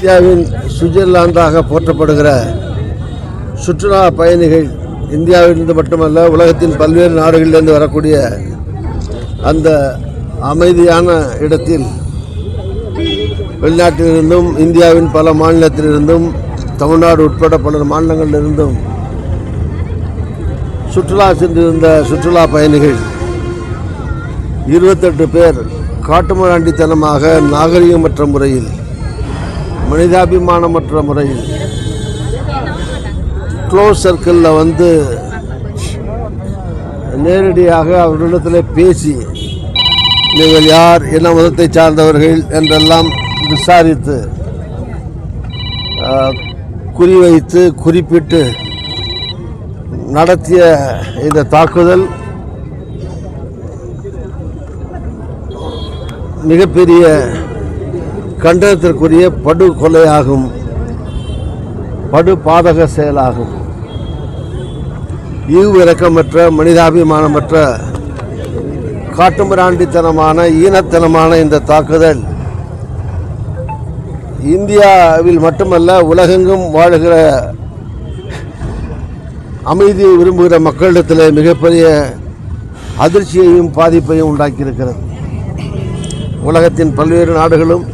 இந்தியாவின் சுவிட்சர்லாந்தாக போற்றப்படுகிற சுற்றுலா பயணிகள் இந்தியாவிலிருந்து மட்டுமல்ல உலகத்தின் பல்வேறு நாடுகளிலிருந்து வரக்கூடிய அந்த அமைதியான இடத்தில் வெளிநாட்டிலிருந்தும் இந்தியாவின் பல மாநிலத்திலிருந்தும் தமிழ்நாடு உட்பட பல மாநிலங்களிலிருந்தும் சுற்றுலா சென்றிருந்த சுற்றுலா பயணிகள் இருபத்தெட்டு பேர் காட்டுமிராண்டித்தனமாக நாகரிகமற்ற முறையில் மனிதாபிமானமற்ற முறையில் க்ளோஸ் சர்க்கிளில் வந்து நேரடியாக அவர்களிடத்தில் பேசி நீங்கள் யார்? என்ன மதத்தை சார்ந்தவர்கள்? என்றெல்லாம் விசாரித்து குறிவைத்து குறிப்பிட்டு நடத்திய இந்த தாக்குதல் மிகப்பெரிய கண்டனத்திற்குரிய படுகொலையாகும் படு பாதக செயலாகும். ஈவு மனிதாபிமானமற்ற காட்டுமிராண்டித்தனமான ஈனத்தனமான இந்த தாக்குதல் இந்தியாவில் மட்டுமல்ல உலகெங்கும் வாழுகிற அமைதியை விரும்புகிற மக்களிடத்தில் மிகப்பெரிய அதிர்ச்சியையும் பாதிப்பையும் உண்டாக்கியிருக்கிறது. உலகத்தின் பல்வேறு நாடுகளும்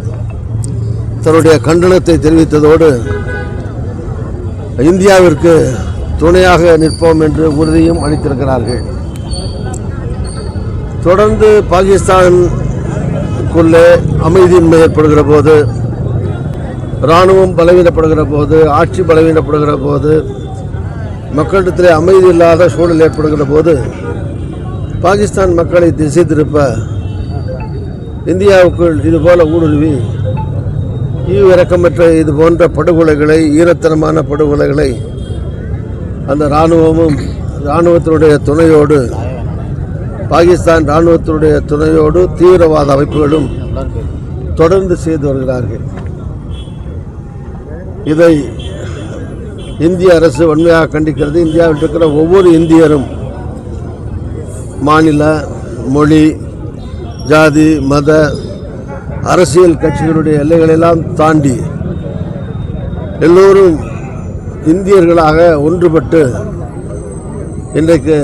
தன்னுடைய கண்டனத்தை தெரிவித்ததோடு இந்தியாவிற்கு துணையாக நிற்போம் என்று உறுதியும் அளித்திருக்கிறார்கள். தொடர்ந்து பாகிஸ்தானுக்குள்ளே அமைதியின்மை ஏற்படுகிற போது இராணுவம் பலவீனப்படுகிற போது ஆட்சி பலவீனப்படுகிற போது மக்களிடத்திலே அமைதி இல்லாத சூழல் ஏற்படுகிற போது பாகிஸ்தான் மக்களை திசை திருப்ப இந்தியாவுக்குள் இதுபோல ஊடுருவி ஈவிரக்கமற்ற இது போன்ற படுகொலைகளை ஈரத்தனமான படுகொலைகளை அந்த இராணுவமும் இராணுவத்தினுடைய துணையோடு பாகிஸ்தான் இராணுவத்தினுடைய துணையோடு தீவிரவாத அமைப்புகளும் தொடர்ந்து செய்து வருகிறார்கள். இதை இந்திய அரசு வன்மையாக கண்டிக்கிறது. இந்தியாவில் இருக்கிற ஒவ்வொரு இந்தியரும் மாநில மொழி ஜாதி மத அரசியல் கட்சிகளுடைய எல்லைகளெல்லாம் தாண்டி எல்லோரும் இந்தியர்களாக ஒன்றுபட்டு இன்றைக்கு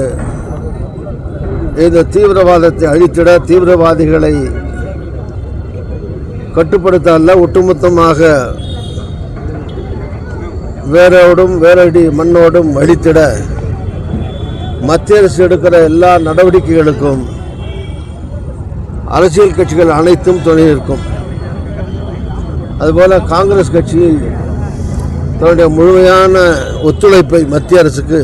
இந்த தீவிரவாதத்தை அழித்திட தீவிரவாதிகளை கட்டுப்படுத்த அல்ல ஒட்டுமொத்தமாக வேரோடும் வேரடி மண்ணோடும் அழித்திட மத்திய அரசு எடுக்கிற எல்லா நடவடிக்கைகளுக்கும் அரசியல் கட்சிகள் அனைத்தும் துணை நிற்கும். அதுபோல் காங்கிரஸ் கட்சி தன்னுடைய முழுமையான ஒத்துழைப்பை மத்திய அரசுக்கு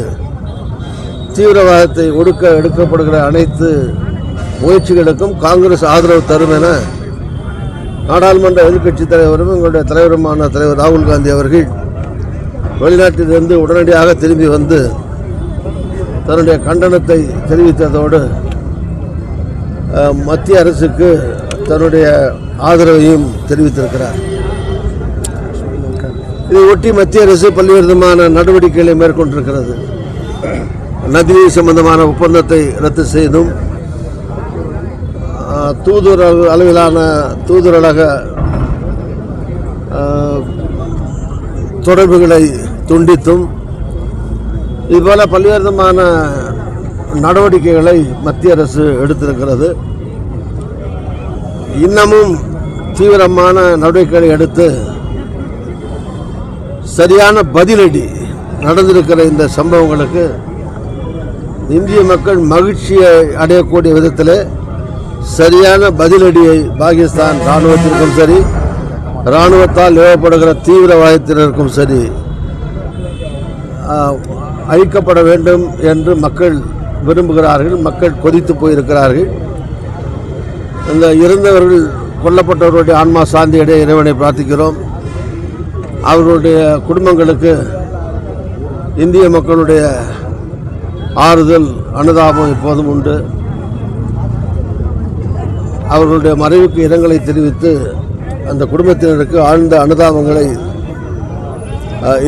தீவிரவாதத்தை ஒடுக்க எடுக்கப்படுகிற அனைத்து முயற்சிகளுக்கும் காங்கிரஸ் ஆதரவு தரும் என நாடாளுமன்ற எதிர்க்கட்சி தலைவரும் எங்களுடைய தலைவருமான தலைவர் ராகுல் காந்தி அவர்கள் வெளிநாட்டிலிருந்து உடனடியாக திரும்பி வந்து தன்னுடைய கண்டனத்தை தெரிவித்ததோடு மத்திய அரசுக்கு தன்னுடைய ஆதரவையும் தெரிவித்திருக்கிறார். இதை ஒட்டி மத்திய அரசு பல்வேறு விதமான நடவடிக்கைகளை மேற்கொண்டிருக்கிறது. நதிநீர் சம்பந்தமான ஒப்பந்தத்தை ரத்து செய்தும் அஹ், தூதுவர் அளவிலான தூதுவரக தொடர்புகளை துண்டித்தும் இதுபோல் பல்வேறு விதமான நடவடிக்கைகளை மத்திய அரசு எடுத்திருக்கிறது. இன்னமும் தீவிரமான நடவடிக்கைகளை எடுத்து சரியான பதிலடி நடந்திருக்கிற இந்த சம்பவங்களுக்கு இந்திய மக்கள் மகிழ்ச்சியை அடையக்கூடிய விதத்தில் சரியான பதிலடியை பாகிஸ்தான் இராணுவத்திற்கும் சரி இராணுவத்தால் ஏவப்படுகிற தீவிரவாதத்தினருக்கும் சரி அழிக்கப்பட வேண்டும் என்று மக்கள் விரும்புகிறார்கள் மக்கள் கொதித்து போயிருக்கிறார்கள். இந்த இறந்தவர்கள் கொல்லப்பட்டவர்களுடைய ஆன்மா சாந்தியிட இறைவனை பிரார்த்திக்கிறோம். அவர்களுடைய குடும்பங்களுக்கு இந்திய மக்களுடைய ஆறுதல் அனுதாபம் எப்போதும் உண்டு. அவர்களுடைய மறைவுக்கு இரங்கலை தெரிவித்து அந்த குடும்பத்தினருக்கு ஆழ்ந்த அனுதாபங்களை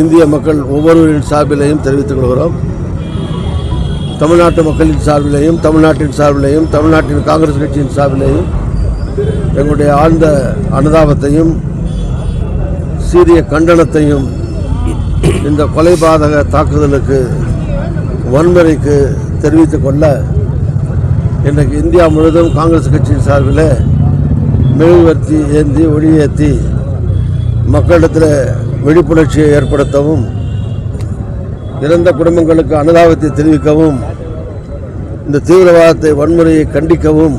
இந்திய மக்கள் ஒவ்வொருவரின் சார்பிலையும் தெரிவித்துக் கொள்கிறோம். தமிழ்நாட்டு மக்களின் சார்பிலையும் தமிழ்நாட்டின் சார்பிலையும் தமிழ்நாட்டின் காங்கிரஸ் கட்சியின் சார்பிலையும் எங்களுடைய ஆழ்ந்த அனுதாபத்தையும் சீரிய கண்டனத்தையும் இந்த கொலைபாதக தாக்குதலுக்கு வன்முறைக்கு தெரிவித்துக் கொள்ள இன்றைக்கு இந்தியா முழுவதும் காங்கிரஸ் கட்சியின் சார்பில் மெழுகுவர்த்தி ஏந்தி ஒளியேற்றி மக்களிடத்தில் விழிப்புணர்ச்சியை ஏற்படுத்தவும் இறந்த குடும்பங்களுக்கு அனுதாபத்தை தெரிவிக்கவும் இந்த தீவிரவாதத்தை வன்முறையை கண்டிக்கவும்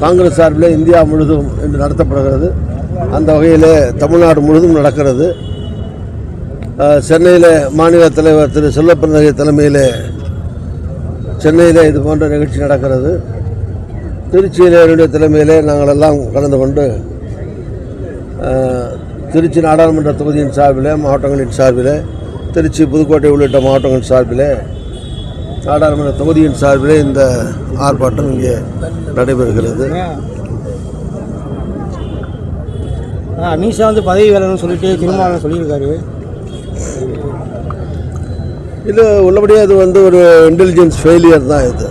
காங்கிரஸ் சார்பில் இந்தியா முழுதும் இன்று நடத்தப்படுகிறது. அந்த வகையில் தமிழ்நாடு முழுதும் நடக்கிறது. சென்னையில் மாநில தலைவர் திரு செல்லப்பிரநகை தலைமையில் சென்னையில் இது போன்ற நிகழ்ச்சி நடக்கிறது. திருச்சியில் என்னுடைய தலைமையிலே நாங்கள் எல்லாம் கலந்து கொண்டு திருச்சி நாடாளுமன்ற தொகுதியின் சார்பில் மாவட்டங்களின் சார்பில் திருச்சி புதுக்கோட்டை உள்ளிட்ட மாவட்டங்களின் சார்பில் நாடாளுமன்ற தொகுதியின் சார்பிலே இந்த ஆர்ப்பாட்டம் இங்கே நடைபெறுகிறது. அமித்ஷா வந்து பதவி வேலைன்னு சொல்லிட்டு திருமாவளவன் சொல்லியிருக்காரு. இது உள்ளபடியே அது வந்து ஒரு இன்டெலிஜென்ஸ் ஃபெயிலியர் தான் இது.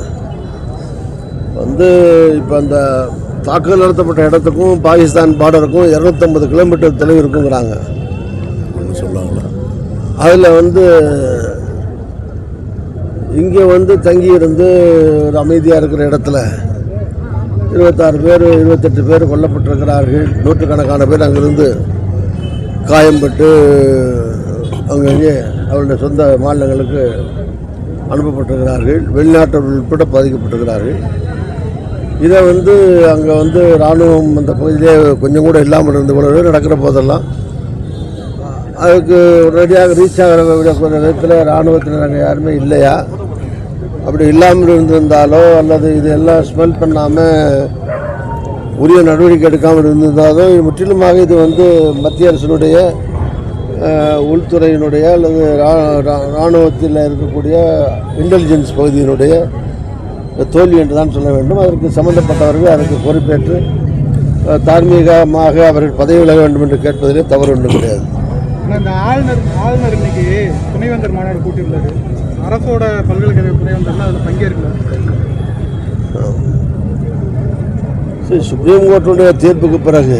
வந்து இப்போ அந்த தாக்குதல் நடத்தப்பட்ட இடத்துக்கும் பாகிஸ்தான் பார்டருக்கும் இரநூத்தம்பது கிலோமீட்டர் தொலைவு இருக்குங்கிறாங்க. சொல்லுவாங்களா அதில் வந்து இங்கே வந்து தங்கி இருந்து ஒரு அமைதியாக இருக்கிற இடத்துல இருபத்தாறு பேர் இருபத்தெட்டு பேர் கொல்லப்பட்டிருக்கிறார்கள். நூற்றுக்கணக்கான பேர் அங்கிருந்து காயம்பட்டு அங்கங்கே அவருடைய சொந்த மாநிலங்களுக்கு அனுப்பப்பட்டிருக்கிறார்கள். வெளிநாட்டவர்கள் உட்பட பாதிக்கப்பட்டிருக்கிறார்கள். இதை வந்து அங்கே வந்து இராணுவம் அந்த பகுதியிலே கொஞ்சம் கூட இல்லாமல் இருந்து கூட நடக்கிற போதெல்லாம் அதுக்கு உடனடியாக ரீச் ஆகிற நேரத்தில் இராணுவத்தினர் அங்கே யாருமே இல்லையா? அப்படி இல்லாமல் இருந்திருந்தாலோ அல்லது இதெல்லாம் ஸ்மெல் பண்ணாமல் உரிய நடவடிக்கை எடுக்காமல் இருந்திருந்தாலோ இது முற்றிலுமாக இது வந்து மத்திய அரசினுடைய உள்துறையினுடைய அல்லது ரா- இராணுவத்தில் இருக்கக்கூடிய இன்டெலிஜென்ஸ் பகுதியினுடைய தோல்வி என்று தான் சொல்ல வேண்டும். அதற்கு சம்பந்தப்பட்டவர்கள் அதற்கு பொறுப்பேற்று தார்மீகமாக அவர்கள் பதவி விலக வேண்டும் என்று கேட்பதிலே தவறு ஒன்றும் கிடையாது. ஆனால் இந்த ஆளுநர் ஆளுநர் இன்னைக்கு துணைவேந்தர் மாநாடு கூட்டியிருந்தாரு. அரசோட பல்கலைக்கழக துணைவேந்தர்லாம் அதில் பங்கேற்கல. சரி சுப்ரீம் கோர்ட்டுடைய தீர்ப்புக்கு பிறகு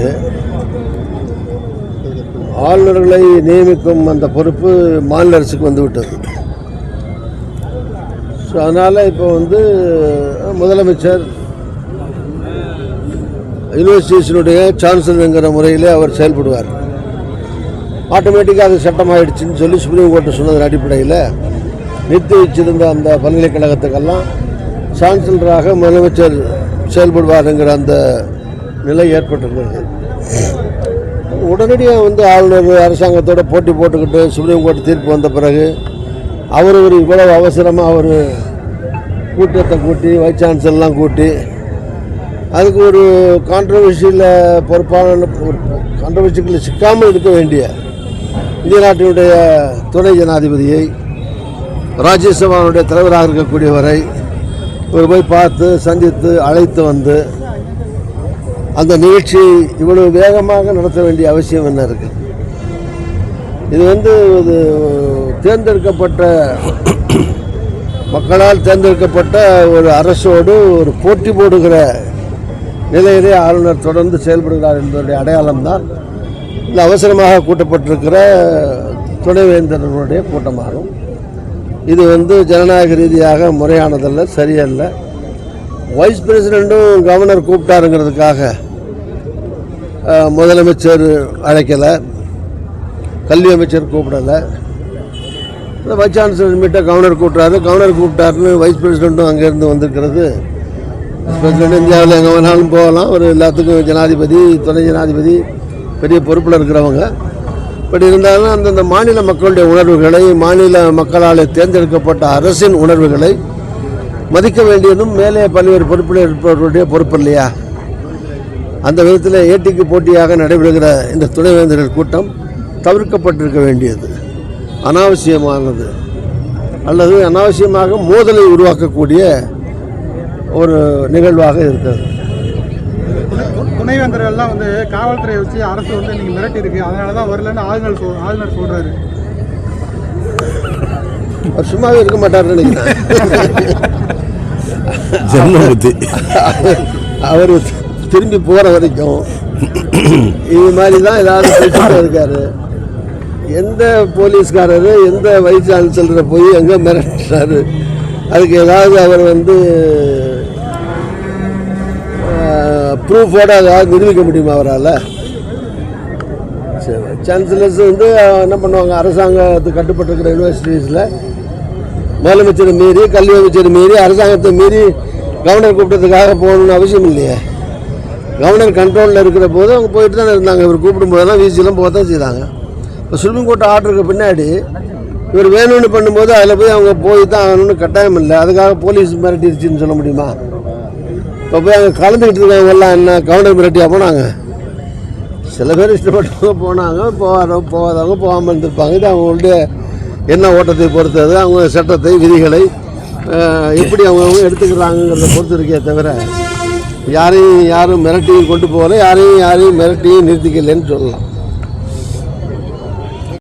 ஆளுநர்களை நியமிக்கும் அந்த பொறுப்பு மாநில அரசுக்கு வந்துவிட்டது ஸோ அதனால் இப்போ வந்து முதலமைச்சர் யூனிவர்சிட்டிஸினுடைய சான்சலருங்கிற முறையில் அவர் செயல்படுவார். ஆட்டோமேட்டிக்காக அது சட்டமாயிடுச்சுன்னு சொல்லி சுப்ரீம் கோர்ட்டு சொன்னதன் அடிப்படையில் நிறுத்தி வச்சிருந்த அந்த பல்கலைக்கழகத்துக்கெல்லாம் சான்சலராக முதலமைச்சர் செயல்படுவாருங்கிற அந்த நிலை ஏற்பட்டிருக்கிறது உடனடியாக வந்து ஆளுநர் அரசாங்கத்தோட போட்டி போட்டுக்கிட்டு சுப்ரீம் கோர்ட் தீர்ப்பு வந்த பிறகு அவர் ஒரு இவ்வளவு அவசரமாக ஒரு கூட்டத்தை கூட்டி வைஸ் சான்சலர்லாம் கூட்டி அதுக்கு ஒரு கான்ட்ரவர்சியில் பொறுப்பான ஒரு கான்ட்ரவர்சிகளில் சிக்காமல் இருக்க வேண்டிய இந்திய நாட்டினுடைய துணை ஜனாதிபதியை ராஜ்யசபாவுடைய தலைவராக இருக்கக்கூடியவரை இவர் போய் பார்த்து சந்தித்து அழைத்து வந்து அந்த நிகழ்ச்சியை இவ்வளவு வேகமாக நடத்த வேண்டிய அவசியம் என்ன இருக்கு? இது வந்து இது தேர்ந்தெடுக்கப்பட்ட மக்களால் தேர்ந்தெடுக்கப்பட்ட ஒரு அரசோடு ஒரு போட்டி போடுகிற நிலையிலே ஆளுநர் தொடர்ந்து செயல்படுகிறார் என்பதனுடைய அடையாளம் தான் இந்த அவசரமாக கூட்டப்பட்டிருக்கிற துணைவேந்தர்களுடைய கூட்டமாகும். இது வந்து ஜனநாயக ரீதியாக முறையானதல்ல சரியல்ல. வைஸ் பிரசிடெண்ட்டும் கவர்னர் கூப்பிட்டாருங்கிறதுக்காக முதலமைச்சர் அழைக்கலை. கல்வி அமைச்சர் கூப்பிடலை. வைஸ் சான்சலர் மீட்டை கவர்னர் கூப்பிட்டாரு. கவர்னர் கூப்பிட்டாருன்னு வைஸ் பிரசிடெண்ட்டும் அங்கேருந்து வந்திருக்கிறது. பிரசிடெண்ட் இந்தியாவில் எங்கே வேணாலும் போகலாம். ஒரு எல்லாத்துக்கும் ஜனாதிபதி துணை ஜனாதிபதி பெரிய பொறுப்பில் இருக்கிறவங்க. பட் இருந்தாலும் அந்தந்த மாநில மக்களுடைய உணர்வுகளை மாநில மக்களால் தேர்ந்தெடுக்கப்பட்ட அரசின் உணர்வுகளை மதிக்க வேண்டியதும் மேலே பல்வேறு பொறுப்பில் இருப்பவர்களுடைய பொறுப்பு இல்லையா? அந்த விதத்தில் ஏட்டிக்கு போட்டியாக நடைபெறுகிற இந்த துணைவேந்தர்கள் கூட்டம் தவிர்க்கப்பட்டிருக்க வேண்டியது. அனாவசியமானது. அல்லது அனாவசியமாக மோதலை உருவாக்கக்கூடிய ஒரு நிகழ்வாக இருக்கிறது. துணை- துணைவேந்தர்கள் எல்லாம் வந்து காவல்துறையை வச்சு அரசு வந்து இன்னைக்கு மிரட்டி இருக்கு அதனால தான் வரலன்னு ஆளுநர் சொல் ஆளுநர் சொல்றாரு. அவர் சும்மாவே இருக்க மாட்டார்னு நினைக்கிறேன். அவர் திரும்பி போகிற வரைக்கும் இது மாதிரி தான் ஏதாவது பேசிட்டு இருக்காரு. எந்த போலீஸ்காரரு எந்த வைஸ் சான்சலரை போய் எங்கே மிரட்டுறாரு? அதுக்கு ஏதாவது அவர் வந்து ப்ரூஃபோடு அதாவது நிரூபிக்க முடியுமா அவரால்? சரி சான்சலர்ஸ் வந்து என்ன பண்ணுவாங்க? அரசாங்கத்துக்கு கட்டுப்பட்டிருக்கிற யூனிவர்சிட்டிஸில் முதலமைச்சரை மீறி கல்வி அமைச்சர் மீறி அரசாங்கத்தை மீறி கவர்னர் கூப்பிட்டதுக்காக போகணும்னு அவசியம் இல்லையே. கவர்னர் கண்ட்ரோலில் இருக்கிற போது அவங்க போயிட்டு தான் இருந்தாங்க. இவர் கூப்பிடும் தான் வீசிலாம் போக தான் செய்தாங்க. இப்போ சுப்ரீம் கோர்ட் ஆர்டருக்கு பின்னாடி இவர் வேணும்னு பண்ணும்போது அதில் போய் அவங்க போய் தான் ஆகணும்னு கட்டாயம் இல்லை. அதுக்காக போலீஸ் மிரட்டிருச்சுன்னு சொல்ல முடியுமா? இப்போ போய் அங்கே கலந்துக்கிட்டு இருக்கவங்கெல்லாம் என்ன கவுண்டர் மிரட்டியா போனாங்க? சில பேர் இஷ்டப்பட்டவங்க போனாங்க போகாதவங்க போகாதவங்க போகாமல் இருந்திருப்பாங்க. இது அவங்களுடைய என்ன ஓட்டத்தை பொறுத்தது அவங்க சட்டத்தை விதிகளை எப்படி அவங்கவுங்க எடுத்துக்கிறாங்கங்கிறத பொறுத்து இருக்கே தவிர யாரையும் யாரும் மிரட்டியும் கொண்டு போகல யாரையும் யாரையும் மிரட்டியும் நிறுத்திக்கலைன்னு சொல்லலாம்.